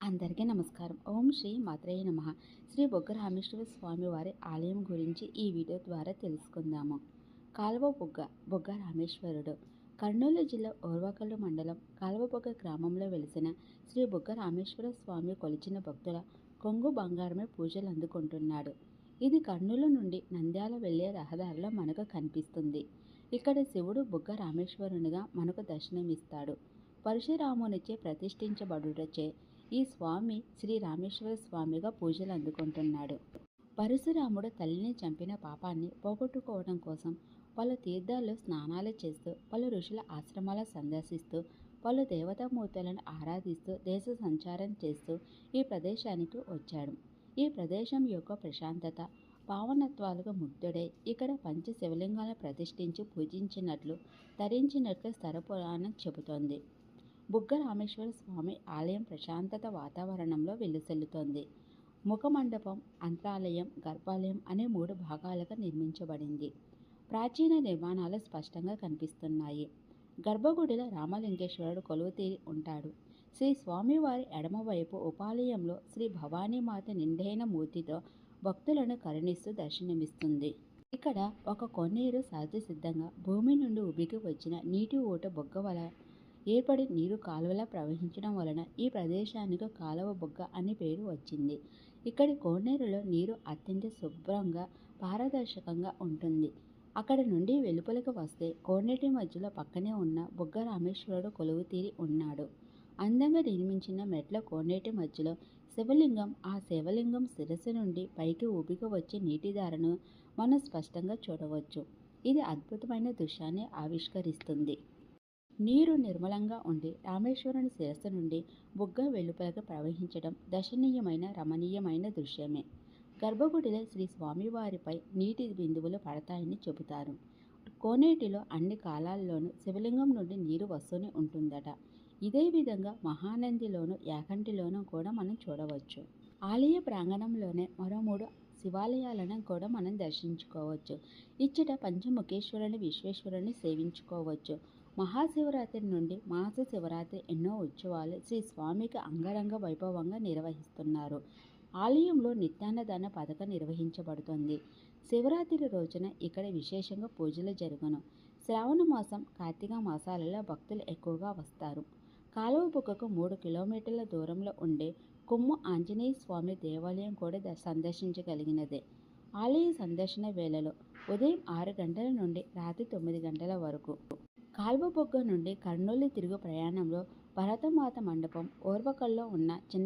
అందరికీ నమస్కారం. ఓం శ్రీ మాత్రేయ నమ. శ్రీ బొగ్గ రామేశ్వర స్వామి వారి ఆలయం గురించి ఈ వీడియో ద్వారా తెలుసుకుందాము. కాలువ బొగ్గ బొగ్గ రామేశ్వరుడు కర్నూలు జిల్లా ఓర్వకల్లు మండలం కాలువబొగ్గ గ్రామంలో వెలిసిన శ్రీ బొగ్గ రామేశ్వర స్వామి కొలిచిన భక్తుల కొంగు బంగారమే పూజలు అందుకుంటున్నాడు. ఇది కర్నూలు నుండి నంద్యాల వెళ్ళే రహదారిలో మనకు కనిపిస్తుంది. ఇక్కడ శివుడు బొగ్గ రామేశ్వరునిగా మనకు దర్శనమిస్తాడు. పరశురామునిచే ప్రతిష్ఠించబడుటచే ఈ స్వామి శ్రీ రామేశ్వర స్వామిగా పూజలు అందుకుంటున్నాడు. పరశురాముడు తల్లిని చంపిన పాపాన్ని పోగొట్టుకోవడం కోసం పలు తీర్థాల్లో స్నానాలు చేస్తూ పలు ఋషుల ఆశ్రమాలు సందర్శిస్తూ పలు దేవతామూర్తులను ఆరాధిస్తూ దేశ సంచారం చేస్తూ ఈ ప్రదేశానికి వచ్చాడు. ఈ ప్రదేశం యొక్క ప్రశాంతత పావనత్వాలుగా ముగ్ధుడై. ఇక్కడ పంచ శివలింగాలను ప్రతిష్ఠించి పూజించినట్లు ధరించినట్లు స్థరపురాణం చెబుతోంది. బుగ్గ రామేశ్వర స్వామి ఆలయం ప్రశాంతత వాతావరణంలో వెలుసెల్లుతోంది. ముఖమండపం అంతరాలయం గర్భాలయం అనే మూడు భాగాలుగా నిర్మించబడింది. ప్రాచీన నిర్మాణాలు స్పష్టంగా కనిపిస్తున్నాయి. గర్భగుడిలో రామలింగేశ్వరుడు కొలువుతీరి ఉంటాడు. శ్రీ స్వామివారి ఎడమవైపు ఉపాలయంలో శ్రీ భవానీమాత నిండైన మూర్తితో భక్తులను కరుణిస్తూ దర్శనమిస్తుంది. ఇక్కడ ఒక కొన్నేరు సహజ సిద్ధంగా భూమి నుండి ఉబికి వచ్చిన నీటి ఊట బొగ్గ వల ఏర్పడి నీరు కాలువలా ప్రవహించడం వలన ఈ ప్రదేశానికి కాలువ బొగ్గ అనే పేరు వచ్చింది. ఇక్కడి కోనేరులో నీరు అత్యంత శుభ్రంగా పారదర్శకంగా ఉంటుంది. అక్కడ నుండి వెలుపలకు వస్తే కోనేటి మధ్యలో పక్కనే ఉన్న బొగ్గ రామేశ్వరుడు కొలువు తీరి ఉన్నాడు. అందంగా నిర్మించిన మెట్ల కోనేటి మధ్యలో శివలింగం ఆ శివలింగం శిరస్సు నుండి పైకి ఊపిక వచ్చే నీటిధారను మనం స్పష్టంగా చూడవచ్చు. ఇది అద్భుతమైన దృశ్యాన్ని ఆవిష్కరిస్తుంది. నీరు నిర్మలంగా ఉండి రామేశ్వరుని శిరస్సు నుండి బుగ్గ వెలుపలకు ప్రవహించడం దర్శనీయమైన రమణీయమైన దృశ్యమే. గర్భగుడిలో శ్రీ స్వామివారిపై నీటి బిందువులు పడతాయని చెబుతారు. కోనేటిలో అన్ని కాలాల్లోనూ శివలింగం నుండి నీరు వస్తూనే ఉంటుందట. ఇదే విధంగా మహానందిలోను యాకంటిలోనూ కూడా మనం చూడవచ్చు. ఆలయ ప్రాంగణంలోనే మరో మూడు శివాలయాలను కూడా మనం దర్శించుకోవచ్చు. ఇచ్చట పంచముఖేశ్వరుని విశ్వేశ్వరుని సేవించుకోవచ్చు. మహాశివరాత్రి నుండి మాస శివరాత్రి ఎన్నో ఉత్సవాలు శ్రీ స్వామికి అంగరంగ వైభవంగా నిర్వహిస్తున్నారు. ఆలయంలో నిత్యాన్నదాన పథకం నిర్వహించబడుతుంది. శివరాత్రి రోజున ఇక్కడ విశేషంగా పూజలు జరుగును. శ్రావణ మాసం కార్తీక మాసాలలో భక్తులు ఎక్కువగా వస్తారు. కాలువ బుక్కకు మూడు కిలోమీటర్ల దూరంలో ఉండే కొమ్ము ఆంజనేయ స్వామి దేవాలయం కూడా సందర్శించగలిగినదే. ఆలయ సందర్శన వేళలో ఉదయం ఆరు గంటల నుండి రాత్రి తొమ్మిది గంటల వరకు కాల్వబొగ్గ నుండి కర్నూలు తిరుగు ప్రయాణంలో భరతమాత మండపం ఓర్వకల్లో ఉన్న చిన్న